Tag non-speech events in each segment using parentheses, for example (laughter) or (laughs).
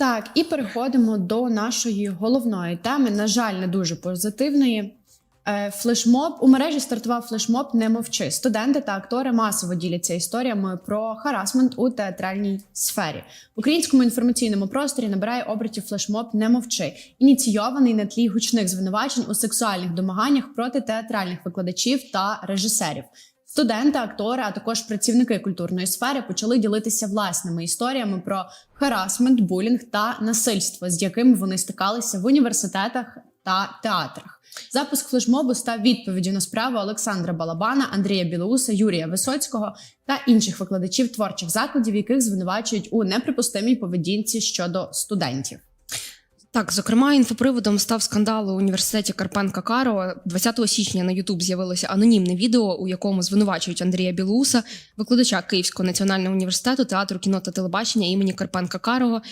Так, і переходимо до нашої головної теми. На жаль, не дуже позитивної. Е, Флешмоб у мережі стартував флешмоб Не мовчи. Студенти та актори масово діляться історіями про харасмент у театральній сфері. В українському інформаційному просторі набирає обертів флешмоб Не мовчи, ініційований на тлі гучних звинувачень у сексуальних домаганнях проти театральних викладачів та режисерів. Студенти, актори, а також працівники культурної сфери почали ділитися власними історіями про харасмент, булінг та насильство, з якими вони стикалися в університетах та театрах. Запуск флешмобу став відповіддю на справу Олександра Балабана, Андрія Білоуса, Юрія Висоцького та інших викладачів творчих закладів, яких звинувачують у неприпустимій поведінці щодо студентів. Так, зокрема, інфоприводом став скандал у університеті Карпенка Каро. 20 січня на Ютуб з'явилося анонімне відео, у якому звинувачують Андрія Білоуса, викладача Київського національного університету театру кіно та телебачення імені Карпенка Карого,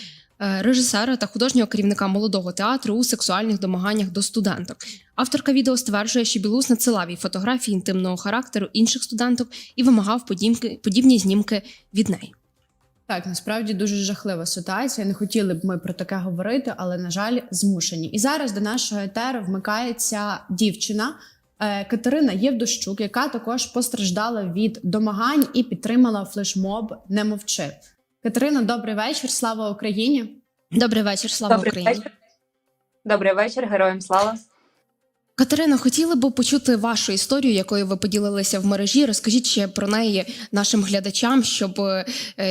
е, режисера та художнього керівника молодого театру у сексуальних домаганнях до студенток. Авторка відео стверджує, що Білоус надсилав їй фотографії інтимного характеру інших студенток і вимагав подібні знімки від неї. Так, насправді дуже жахлива ситуація. Не хотіли б ми про таке говорити, але на жаль, змушені. І зараз до нашого етеру вмикається дівчина е, Катерина Євдощук, яка також постраждала від домагань і підтримала флешмоб Не мовчи. Катерина, добрий вечір. Слава Україні! Добрий вечір, слава Добрий Україні. вечір. Добрий вечір, героям слава. Катерина, хотіли б почути вашу історію, якою ви поділилися в мережі. Розкажіть ще про неї нашим глядачам, щоб е,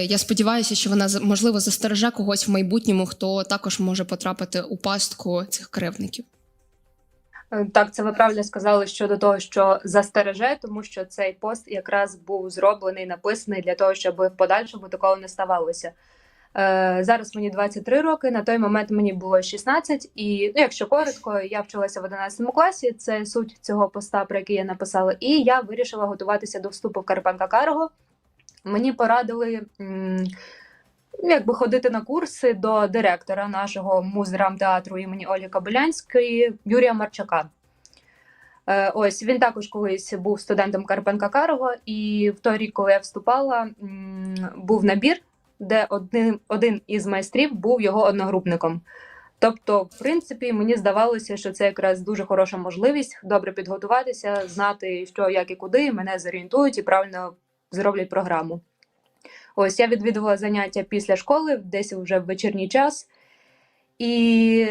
я сподіваюся, що вона можливо застереже когось в майбутньому, хто також може потрапити у пастку цих кривдників. Е, Так, це ви правильно сказали щодо того, що застереже, тому що цей пост якраз був зроблений, написаний для того, щоб в подальшому такого не ставалося. Е, зараз мені 23 роки, на той момент мені було 16, і ну, якщо коротко, я вчилася в 11 класі. Це суть цього поста, про який я написала. І я вирішила готуватися до вступу в Карпенка Карго. Мені порадили м, ну, якби ходити на курси до директора нашого муздрамтеатру імені Олі Кобилянської Юрія Марчака. Е, Ось він також колись був студентом Карпенка Карого, і в той рік, коли я вступала, був набір, де один, один із майстрів був його одногрупником. Тобто, в принципі, мені здавалося, що це якраз дуже хороша можливість добре підготуватися, знати, що, як і куди, мене зорієнтують і правильно зроблять програму. Ось я відвідувала заняття після школи, десь вже в вечірній час, і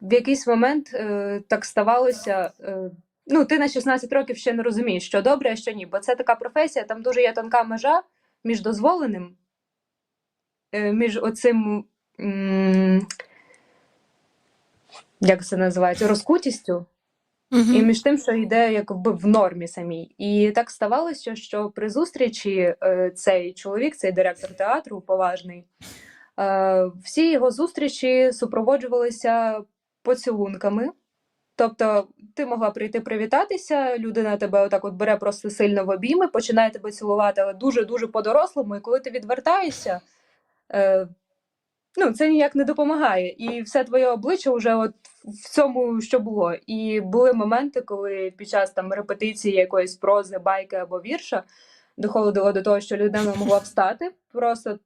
в якийсь момент е, так ставалося. Е, ну, ти на 16 років ще не розумієш, що добре, а що ні. Бо це така професія, там дуже є тонка межа між дозволеним, між оцим. Як це називається? Розкутістю і між тим, що йде якби в нормі самій. І так ставалося, що при зустрічі е, цей чоловік, цей директор театру поважний, е, всі його зустрічі супроводжувалися поцілунками. Тобто, ти могла прийти привітатися, людина тебе отак от бере просто сильно в обійми, починає тебе цілувати, але дуже-дуже по-дорослому. І коли ти відвертаєшся, е, ну, це ніяк не допомагає. І все твоє обличчя вже от в цьому, що було. І були моменти, коли під час там репетиції якоїсь прози, байки або вірша доходило до того, що людина могла встати, просто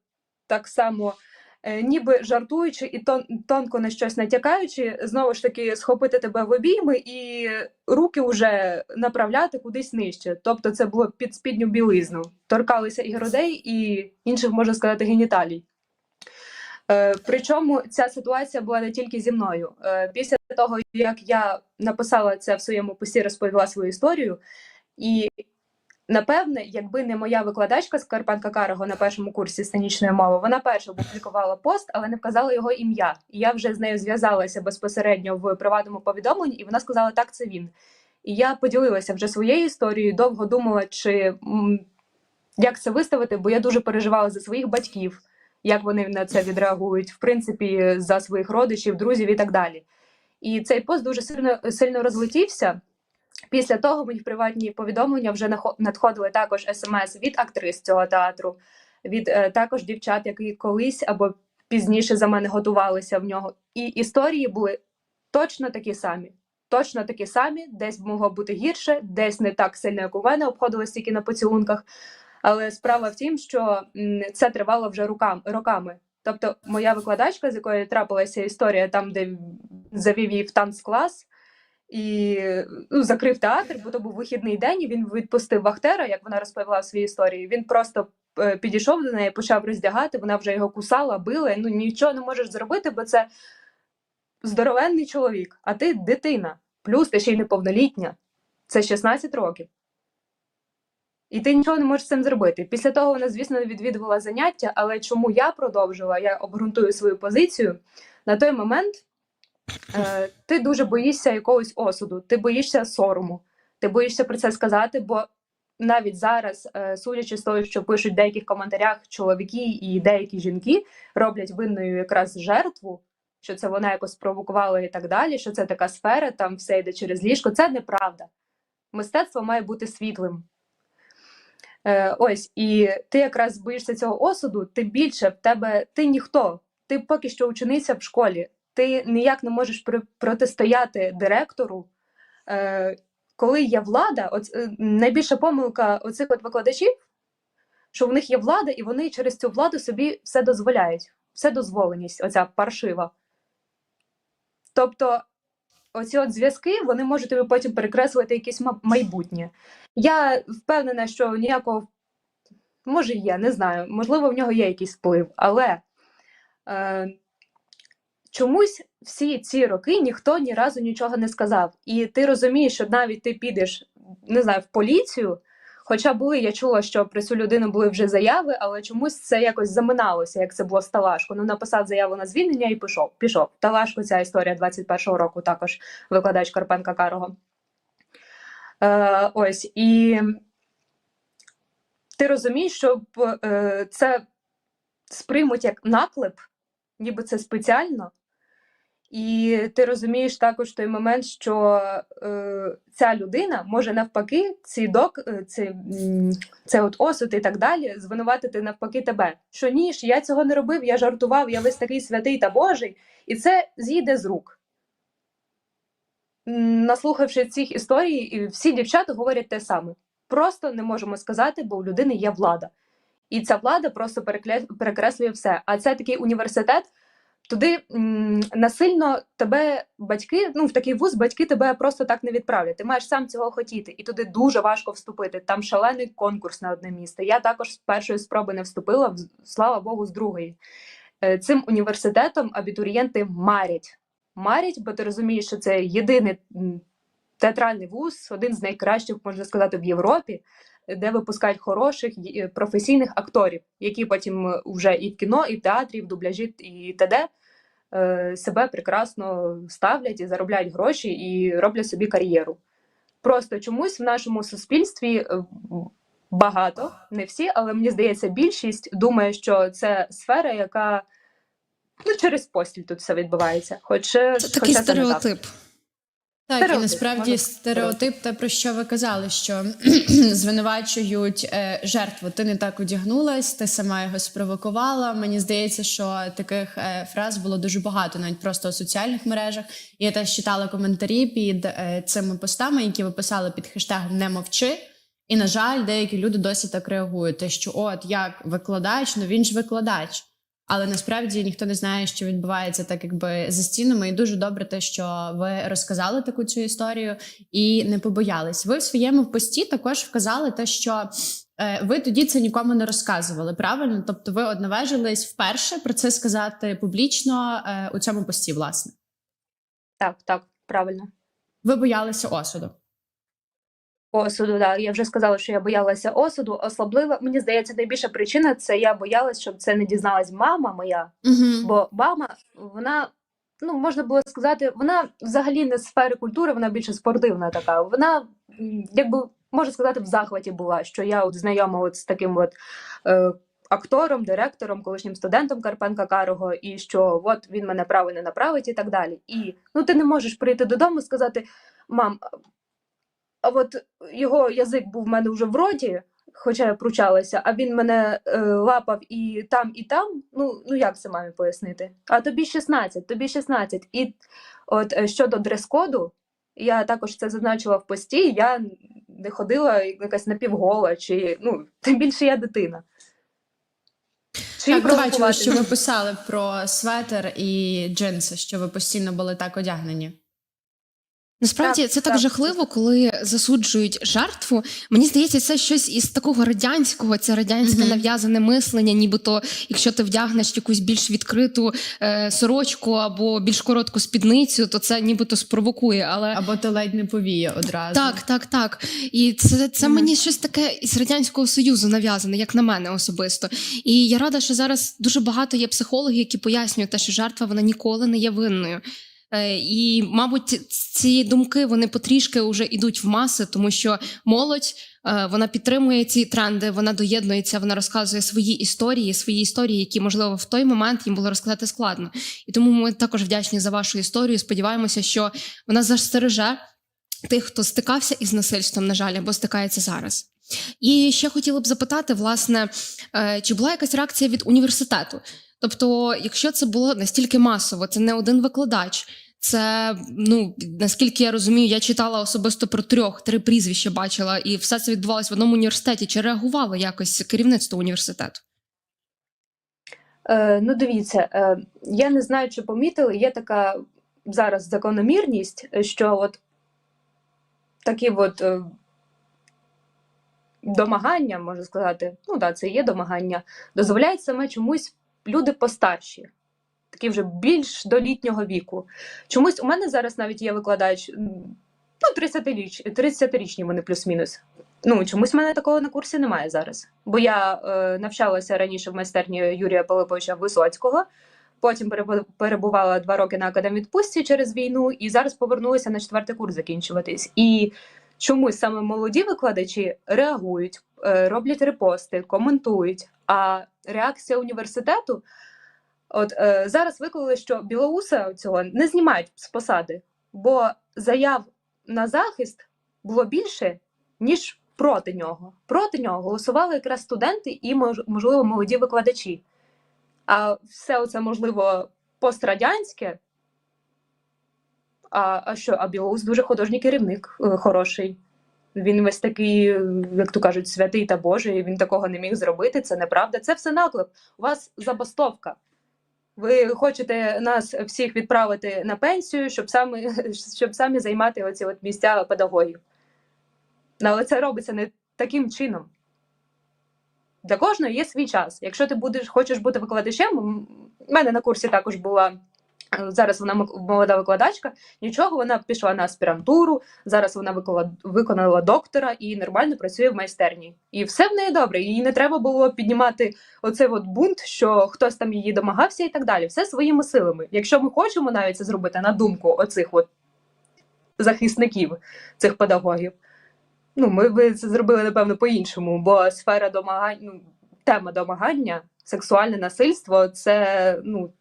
так само. Е, Ніби жартуючи і тон, тонко на щось натякаючи, знову ж таки схопити тебе в обійми і руки вже направляти кудись нижче. Тобто це було під спідню білизну. Торкалися і грудей, і інших, можна сказати, геніталій. Е, причому ця ситуація була не тільки зі мною. Е, після того, як я написала це в своєму пості, розповіла свою історію, і напевне, якби не моя викладачка з Карпенка Карого на першому курсі сценічної мови, вона перша опублікувала пост, але не вказала його ім'я. І я вже з нею зв'язалася безпосередньо в приватному повідомленні, і вона сказала, так, це він. І я поділилася вже своєю історією, довго думала, чи як це виставити, бо я дуже переживала за своїх батьків як вони на це відреагують, в принципі, за своїх родичів, друзів і так далі. І цей пост дуже сильно сильно розлетівся. Після того мені в приватні повідомлення вже надходили також смс від актрис цього театру, від е, також дівчат, які колись або пізніше за мене готувалися в нього. І історії були точно такі самі. Точно такі самі, десь могло бути гірше, десь не так сильно, як у мене, обходилось тільки на поцілунках. Але справа в тім, що це тривало вже роками. Тобто, моя викладачка, з якою трапилася історія, там, де завів її в танцклас і ну, закрив театр, бо то був вихідний день, і він відпустив Вахтера, як вона розповіла в своїй історії. Він просто е, підійшов до неї, почав роздягати, вона вже його кусала, била. Ну нічого не можеш зробити, бо це здоровенний чоловік, а ти дитина. Плюс ти ще й неповнолітня. Це 16 років. І ти нічого не можеш з цим зробити. Після того вона, звісно, відвідувала заняття, але чому я продовжила, я обґрунтую свою позицію. На той момент е, ти дуже боїшся якогось осуду, ти боїшся сорому, ти боїшся про це сказати, бо навіть зараз, е, судячи з того, що пишуть в деяких коментарях чоловіки і деякі жінки, роблять винною якраз жертву, що це вона якось провокувала і так далі, що це така сфера, там все йде через ліжко. Це неправда. Мистецтво має бути світлим. Е, ось, і ти якраз боїшся цього осуду, тим більше в тебе ти ніхто, ти поки що учениця в школі, ти ніяк не можеш протистояти директору. Е, коли є влада, оц, е, найбільша помилка оцих от викладачів, що в них є влада, і вони через цю владу собі все дозволяють, все дозволеність, оця паршива. Тобто, оці от зв'язки вони можуть тобі потім перекреслити якесь майбутнє. Я впевнена, що ніякого може є, не знаю. Можливо, в нього є якийсь вплив, але е, чомусь всі ці роки ніхто ні разу нічого не сказав. І ти розумієш, що навіть ти підеш, не знаю, в поліцію. Хоча були, я чула, що про цю людину були вже заяви, але чомусь це якось заминалося, як це було з Талашко. Ну, написав заяву на звільнення і пішов. Пішов. Талашко, ця історія 21-го року, також викладач Карпенка Карого. Е, ось і ти розумієш, що е, це сприймуть як наклеп, ніби це спеціально. І ти розумієш також той момент, що е, ця людина може навпаки ці док, е, це, от осуд і так далі, звинуватити навпаки тебе. Що ні ж, я цього не робив, я жартував, я весь такий святий та Божий, і це зійде з рук. Наслухавши цих історій, всі дівчата говорять те саме. Просто не можемо сказати, бо у людини є влада. І ця влада просто перекреслює все. А це такий університет, туди насильно тебе батьки, ну в такий вуз батьки тебе просто так не відправлять. Ти маєш сам цього хотіти, і туди дуже важко вступити. Там шалений конкурс на одне місце. Я також з першої спроби не вступила, слава Богу, з другої. Е, Цим університетом абітурієнти марять. Марять, бо ти розумієш, що це єдиний театральний вуз, один з найкращих, можна сказати, в Європі, де випускають хороших е, професійних акторів, які потім е, вже і в кіно, і в театрі, і в дубляжі, і т.д. е, себе прекрасно ставлять і заробляють гроші і роблять собі кар'єру. Просто чомусь в нашому суспільстві багато, не всі, але мені здається, більшість думає, що це сфера, яка ну, через постіль тут все відбувається. Хоч, Це такий хоча це не так. Стереотип. Так, і насправді стереотип, те про що ви казали, що (clears throat) звинувачують е, жертву. Ти не так одягнулась, ти сама його спровокувала. Мені здається, що таких е, фраз було дуже багато, навіть просто у соціальних мережах. Я теж читала коментарі під е, цими постами, які ви писали під хештегом Не мовчи. І, на жаль, деякі люди досі так реагують. Те, що от як викладач, ну він ж викладач. Але насправді ніхто не знає, що відбувається так, якби за стінами. І дуже добре те, що ви розказали таку цю історію і не побоялись. Ви в своєму пості також вказали те, що е, ви тоді це нікому не розказували. Правильно? Тобто, ви одноважились вперше про це сказати публічно е, у цьому пості, власне. Так, так, правильно. Ви боялися осуду. Осуду, да. Я вже сказала, що я боялася осуду. Особливо, мені здається, найбільша причина це я боялась, щоб це не дізналась мама моя. Угу. Бо мама, вона, ну можна було сказати, вона взагалі не з сфери культури, вона більше спортивна така. Вона, якби можна сказати, в захваті була, що я от знайома от з таким от. Е, Актором, директором, колишнім студентом Карпенка Карого, і що от він мене правильно направить і так далі. І ну ти не можеш прийти додому і сказати: мам, а от його язик був в мене вже в роті, хоча я пручалася, а він мене е, лапав і там, і там. Ну, ну як це мамі пояснити? А тобі 16, тобі 16. І от е, щодо дрес-коду, я також це зазначила в пості, я не ходила якась напівгола, чи ну, (laughs) тим більше я дитина. Чи Так, ви що ви писали про светер і джинси, що ви постійно були так одягнені. Насправді Так, це так так. жахливо, коли засуджують жертву. Мені здається, це щось із такого радянського, це радянське Мгм. нав'язане мислення, нібито якщо ти вдягнеш якусь більш відкриту е, сорочку або більш коротку спідницю, то це нібито спровокує. Але Або то ледь не повіє одразу. так, так, так. І це, це Мгм. мені щось таке із радянського союзу нав'язане, як на мене особисто. І я рада, що зараз дуже багато є психологів, які пояснюють те, що жертва вона ніколи не є винною. Е, І, мабуть, ці думки вони потрішки вже йдуть в маси, тому що молодь е, вона підтримує ці тренди, вона доєднується, вона розказує свої історії, свої історії, які можливо в той момент їм було розказати складно. І тому ми також вдячні за вашу історію. Сподіваємося, що вона застереже тих, хто стикався із насильством, на жаль, або стикається зараз. І ще хотіла б запитати, власне, е, чи була якась реакція від університету? Тобто, якщо це було настільки масово, це не один викладач. Це ну наскільки я розумію, я читала особисто про трьох, три прізвища бачила, і все це відбувалося в одному університеті. Чи реагувало якось керівництво університету? Е, ну, дивіться, е, я не знаю, чи помітили, є така зараз закономірність, що от такі от е, домагання, можна сказати, ну так, це є домагання, дозволяють саме чомусь люди постарші, такі вже більш до літнього віку. Чомусь у мене зараз навіть є викладач, ну, 30-річ, 30-річні вони плюс-мінус. Ну, чомусь в мене такого на курсі немає зараз. Бо я е, навчалася раніше в майстерні Юрія Пилиповича Висоцького, потім перебувала два роки на академвідпустці через війну, і зараз повернулася на четвертий курс закінчуватись. І чомусь саме молоді викладачі реагують, е, роблять репости, коментують. А реакція університету, от е, зараз виклали, що Білоуса цього не знімають з посади, бо заяв на захист було більше, ніж проти нього. Проти нього голосували якраз студенти і, можливо, молоді викладачі. А все це, можливо, пострадянське. А, а що? А Білоус дуже художній керівник, е, хороший. Він весь такий, як то кажуть, святий та Божий. Він такого не міг зробити. Це неправда. Це все наклеп. У вас забастовка. Ви хочете нас всіх відправити на пенсію, щоб самі, щоб самі займати оці от місця педагогів. Ну, Але це робиться не таким чином. Для кожного є свій час. Якщо ти будеш, хочеш бути викладачем, в мене на курсі також була зараз вона молода викладачка, нічого, вона пішла на аспірантуру, зараз вона виконала, доктора і нормально працює в майстерні. І все в неї добре. Їй не треба було піднімати оцей от бунт, що хтось там її домагався і так далі. Все своїми силами. Якщо ми хочемо навіть це зробити на думку оцих от захисників цих педагогів, ну, ми би це зробили, напевно, по-іншому, бо сфера домагань, ну, тема домагання, сексуальне насильство це, ну,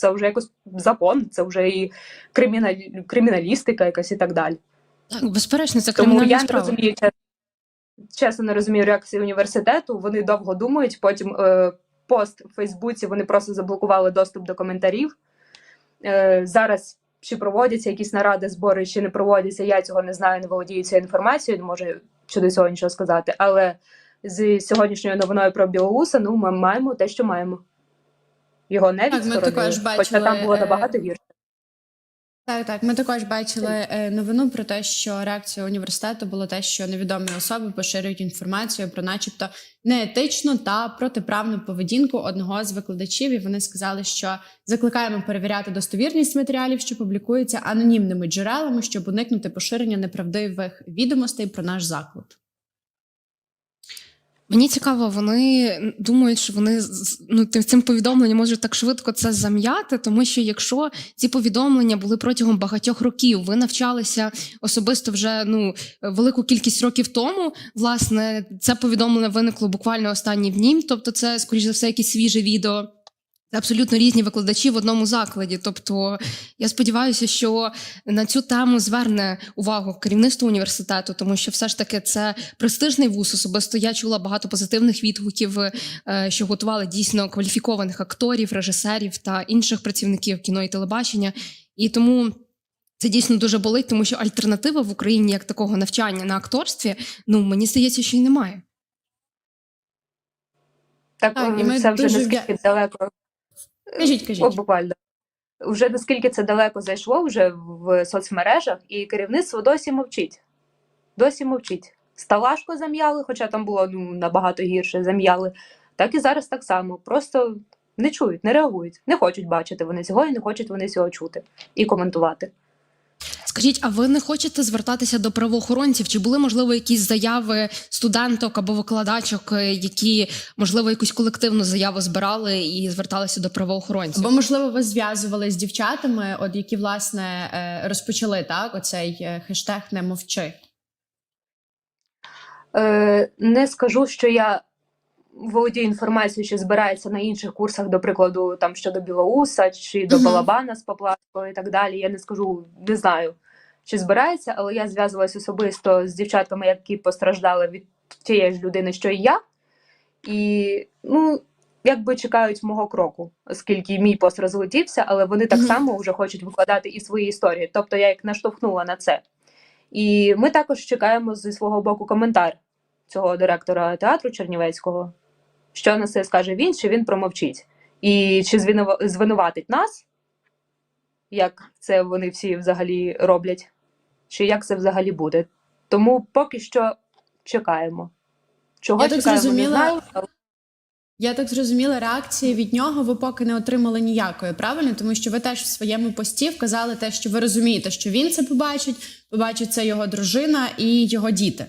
це вже якось закон, це вже і криміналь... криміналістика якась і так далі. Так, безперечно, це Тому кримінальна я не розумію, чесно, чесно не розумію реакції університету. Вони довго думають. Потім е, пост в Фейсбуці вони просто заблокували доступ до коментарів. Е, зараз чи проводяться якісь наради, збори, чи не проводяться. Я цього не знаю, не володію цією інформацією, не можу щодо цього нічого сказати. Але з сьогоднішньою новиною про Білоуса, ну ми маємо те, що маємо. Його не відсторонили, хоча там було е, набагато гірше. Так, так. Ми також бачили е, новину про те, що реакція університету було те, що невідомі особи поширюють інформацію про, начебто, неетичну та протиправну поведінку одного з викладачів. І вони сказали, що закликаємо перевіряти достовірність матеріалів, що публікуються анонімними джерелами, щоб уникнути поширення неправдивих відомостей про наш заклад. Мені цікаво, вони думають, що вони ну, тим- цим повідомленням можуть так швидко це зам'яти, тому що якщо ці повідомлення були протягом багатьох років, ви навчалися особисто вже ну велику кількість років тому. Власне, це повідомлення виникло буквально останні дні. Тобто, це скоріш за все якесь свіже відео. Абсолютно різні викладачі в одному закладі. Тобто, я сподіваюся, що на цю тему зверне увагу керівництво університету, тому що все ж таки це престижний вуз. Особисто я чула багато позитивних відгуків, е, що готували дійсно кваліфікованих акторів, режисерів та інших працівників кіно і телебачення. І тому. Це дійсно дуже болить, тому що альтернативи в Україні як такого навчання на акторстві, ну мені здається, що й немає. Так, і е, це вже дуже наскільки далеко. Кажіть, кажіть. О, буквально. Вже наскільки це далеко зайшло вже в соцмережах, і керівництво досі мовчить. Досі мовчить. Сталашко зам'яли, хоча там було ну, набагато гірше, зам'яли. Так і зараз так само. Просто не чують, не реагують, не хочуть бачити вони цього і не хочуть вони цього чути і коментувати. Скажіть, а ви не хочете звертатися до правоохоронців? Чи були можливо якісь заяви студенток або викладачок, е, які можливо якусь колективну заяву збирали і зверталися до правоохоронців? Або можливо ви зв'язували з дівчатами, от які власне е, розпочали так оцей е, хештег не мовчи. Е, не скажу, що я володію інформацією, що збирається на інших курсах, до прикладу, там щодо Білоуса чи до Балабана з Поплавського і так далі. Я не скажу, не знаю, чи збирається, але я зв'язувалася особисто з дівчатками, які постраждали від тієї ж людини, що і я. І ну, якби чекають мого кроку, оскільки мій пост розлетівся, але вони так само вже хочуть викладати і свої історії. Тобто я їх наштовхнула на це. І ми також чекаємо зі свого боку коментар цього директора театру Чернівецького, що на це скаже він, чи він промовчить, і чи звинува- звинуватить нас, як це вони всі взагалі роблять, чи як це взагалі буде. Тому поки що чекаємо. Чого Я так зрозуміла. не знаю. але Я так зрозуміла, реакції від нього ви поки не отримали ніякої, правильно? Тому що ви теж в своєму пості вказали те, що ви розумієте, що він це побачить, побачить це його дружина і його діти.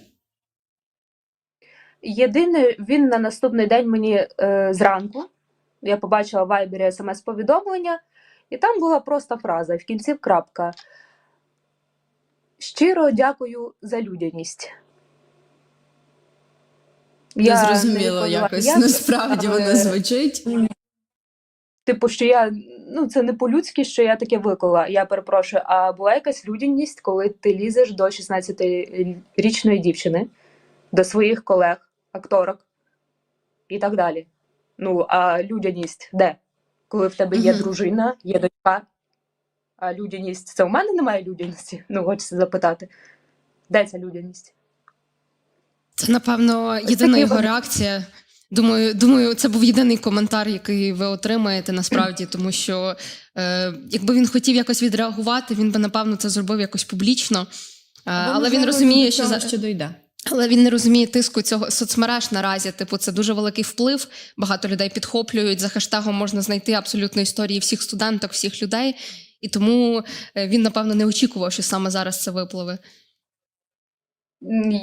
Єдине, він на наступний день мені е, зранку, я побачила в Вайбері смс-повідомлення, і там була проста фраза, в кінці крапка. Щиро дякую за людяність. Я, зрозуміла, якось ніяк, насправді але, воно звучить. Типу, що я ну це не по-людськи, що я таке виклала. Я перепрошую, а була якась людяність, коли ти лізеш до 16-річної дівчини, до своїх колег, акторок і так далі. Ну, а людяність де? Коли в тебе є дружина, є дочка, а людяність це у мене немає людяності? Ну, хочеться запитати. Де ця людяність? Це напевно єдина його реакція. Думаю, думаю, це був єдиний коментар, який ви отримаєте насправді, тому що е, якби він хотів якось відреагувати, він би напевно це зробив якось публічно. Е, але він розуміє, що за ще дойде. Але він не розуміє тиску цього соцмереж наразі. Типу, це дуже великий вплив. Багато людей підхоплюють за хештегом. Можна знайти абсолютно історії всіх студенток, всіх людей. І тому е, він напевно не очікував, що саме зараз це випливе.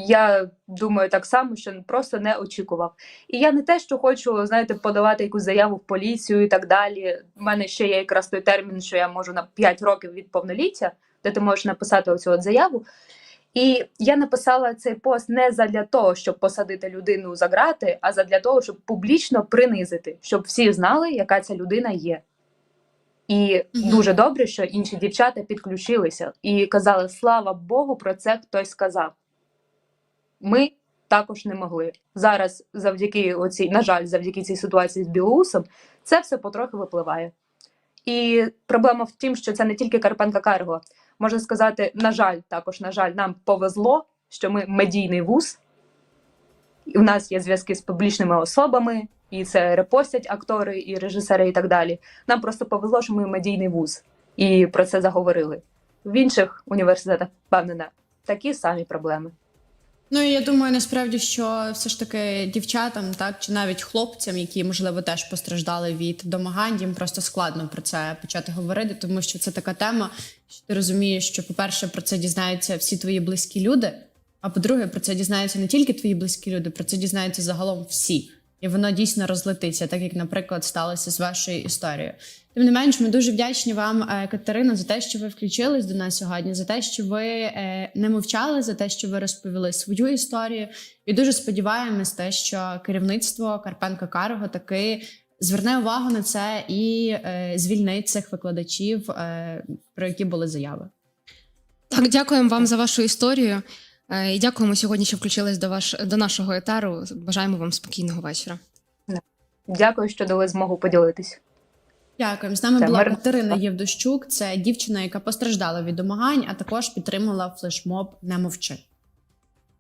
Я думаю так само, що просто не очікував. І я не те, що хочу, знаєте, подавати якусь заяву в поліцію і так далі. У мене ще є якраз той термін, що я можу на 5 років від повноліття, де ти можеш написати оцю от заяву. І я написала цей пост не задля того, щоб посадити людину за грати, а задля того, щоб публічно принизити, щоб всі знали, яка ця людина є. І дуже добре, що інші дівчата підключилися і казали: слава Богу, про це хтось сказав. Ми також не могли. Зараз, завдяки оцій, на жаль, завдяки цій ситуації з Білоусом, це все потрохи випливає. І проблема в тім, що це не тільки Карпенка Карго. Можна сказати, на жаль, також, на жаль, нам повезло, що ми медійний вуз, і в нас є зв'язки з публічними особами, і це репостять актори, і режисери, і так далі. Нам просто повезло, що ми медійний вуз, і про це заговорили. В інших університетах, впевнена, такі самі проблеми. Ну і я думаю, насправді, що все ж таки дівчатам, так чи навіть хлопцям, які можливо теж постраждали від домагань, їм просто складно про це почати говорити, тому що це така тема, що ти розумієш, що, по-перше, про це дізнаються всі твої близькі люди. А по-друге, про це дізнаються не тільки твої близькі люди, про це дізнаються загалом всі. І воно дійсно розлетиться, так як, наприклад, сталося з вашою історією. Тим не менш, ми дуже вдячні вам, е, Катерина, за те, що ви включились до нас сьогодні, за те, що ви е, не мовчали, за те, що ви розповіли свою історію. І дуже сподіваємось, те, що керівництво Карпенка Карго таки зверне увагу на це і е, звільнить цих викладачів, про які були заяви. Так, дякуємо вам за вашу історію. І дякуємо сьогодні, що включились до ваш до нашого етеру. Бажаємо вам спокійного вечора. Дякую, що дали змогу поділитись. Дякуємо. З нами Це була мирно. Катерина Євдощук. Це дівчина, яка постраждала від домагань, а також підтримала флешмоб Не мовчи.